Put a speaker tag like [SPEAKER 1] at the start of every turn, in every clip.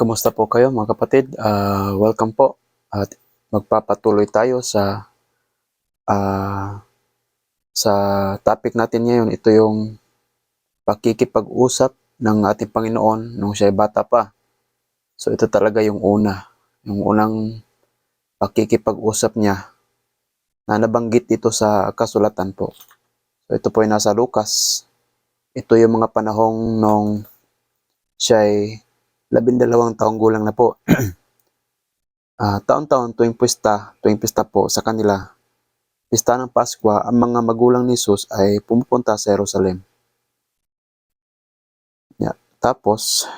[SPEAKER 1] Kamusta po kayo mga kapatid? Ah, welcome po at magpapatuloy tayo sa ah, sa topic natin ngayon. Ito yung pakikipag-usap ng ating Panginoon nung siya ay bata pa. So ito talaga yung una, yung unang pakikipag-usap niya na nabanggit dito sa kasulatan po. So ito po ay nasa Lucas. Ito yung mga panahong nung siya ay labindalawang taong gulang na po. Ah, taon-taon tuwing pista, tuwing pista po sa kanila, pista ng Pasko, ang mga magulang ni Jesus ay pumupunta sa Jerusalem. Yeah. Tapos,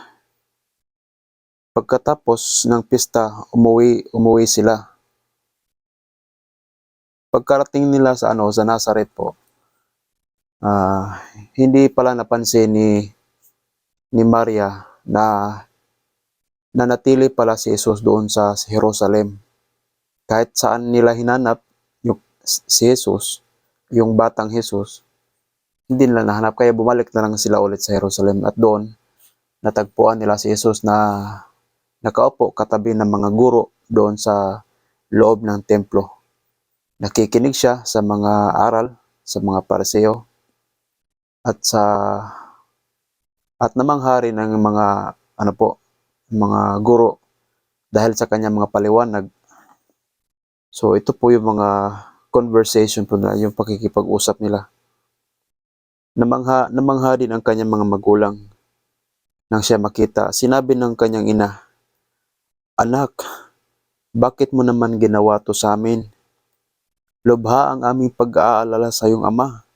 [SPEAKER 1] pagkatapos ng pista, umuwi, umuwi sila. Pagkarating nila sa ano, sa Nazareth po, ah, hindi pala napansin ni ni Maria na nanatili pala si Jesus doon sa Jerusalem. Kahit saan nila hinanap yung, si Jesus, yung batang Jesus, hindi nila nahanap. Kaya bumalik na lang sila ulit sa Jerusalem. At doon, natagpuan nila si Jesus na nakaupo katabi ng mga guro doon sa loob ng templo. Nakikinig siya sa mga aral, sa mga pariseo, at sa at namanghari ng mga ano po, mga guro dahil sa kanyang mga paliwanag. So ito po yung mga conversation po nila, yung pakikipag-usap nila. Namangha, namangha din ang kanyang mga magulang nang siya makita. Sinabi ng kanyang ina, Anak, bakit mo naman ginawa to sa amin? Lubha ang aming pag-aalala sa iyong ama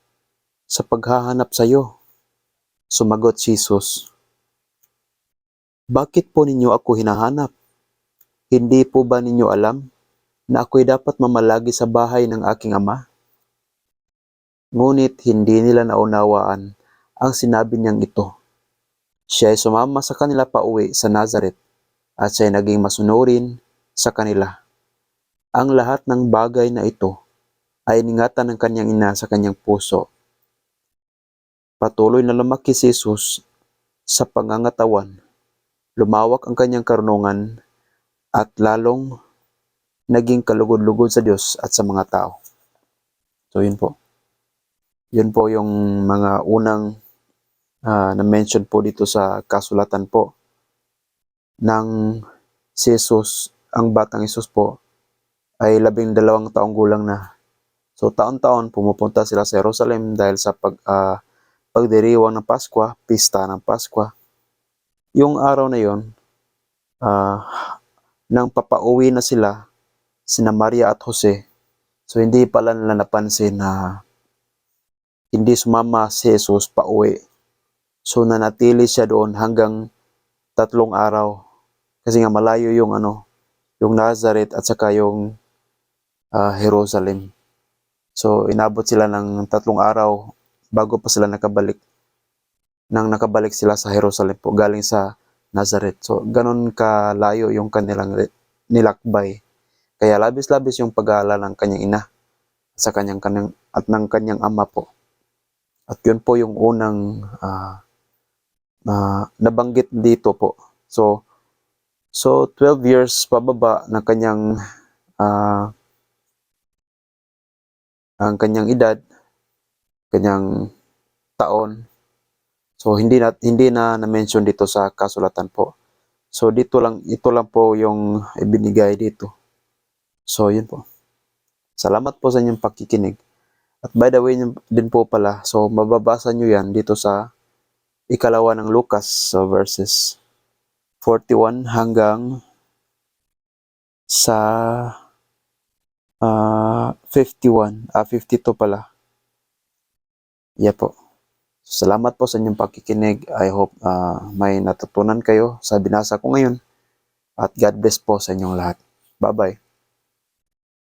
[SPEAKER 1] sa paghahanap sa iyo. Sumagot si Jesus, bakit po ninyo ako hinahanap? Hindi po ba ninyo alam na ako'y dapat mamalagi sa bahay ng aking ama? Ngunit hindi nila naunawaan ang sinabi niyang ito. Siya ay sumama sa kanila pa uwi sa Nazareth at siya ay naging masunurin sa kanila. Ang lahat ng bagay na ito ay ningatan ng kanyang ina sa kanyang puso. Patuloy na lumaki si Jesus sa pangangatawan lumawak ang kanyang karunungan at lalong naging kalugod-lugod sa Diyos at sa mga tao. So yun po. Yun po yung mga unang ah, na-mention po dito sa kasulatan po ng si Jesus, ang batang Jesus po ay labing dalawang taong gulang na. So taon-taon pumupunta sila sa Jerusalem dahil sa pag, ah, pagdiriwang ng Pasko, pista ng Pasko yung araw na yon, ah, nang papauwi na sila, sina Maria at Jose, so hindi pala nila napansin na hindi sumama si Jesus pauwi. So nanatili siya doon hanggang tatlong araw. Kasi nga malayo yung ano, yung Nazareth at saka yung ah, Jerusalem. So inabot sila ng tatlong araw bago pa sila nakabalik nang nakabalik sila sa Jerusalem po galing sa Nazareth. So, ganun kalayo yung kanilang nilakbay. Kaya labis-labis yung pag-aalala ng kanyang ina sa kanyang, kanyang at ng kanyang ama po. At yun po yung unang ah, na nabanggit dito po. So, so 12 years pababa ng kanyang ah, ang kanyang edad, kanyang taon, So hindi na hindi na na-mention dito sa kasulatan po. So dito lang ito lang po yung ibinigay dito. So yun po. Salamat po sa inyong pakikinig. At by the way din po pala, so mababasa nyo yan dito sa ikalawa ng Lucas so verses 41 hanggang sa ah 51, ah 52 pala. Yeah po. Salamat po sa inyong pakikinig. I hope ah, may natutunan kayo sa binasa ko ngayon. At God bless po sa inyong lahat. Bye-bye.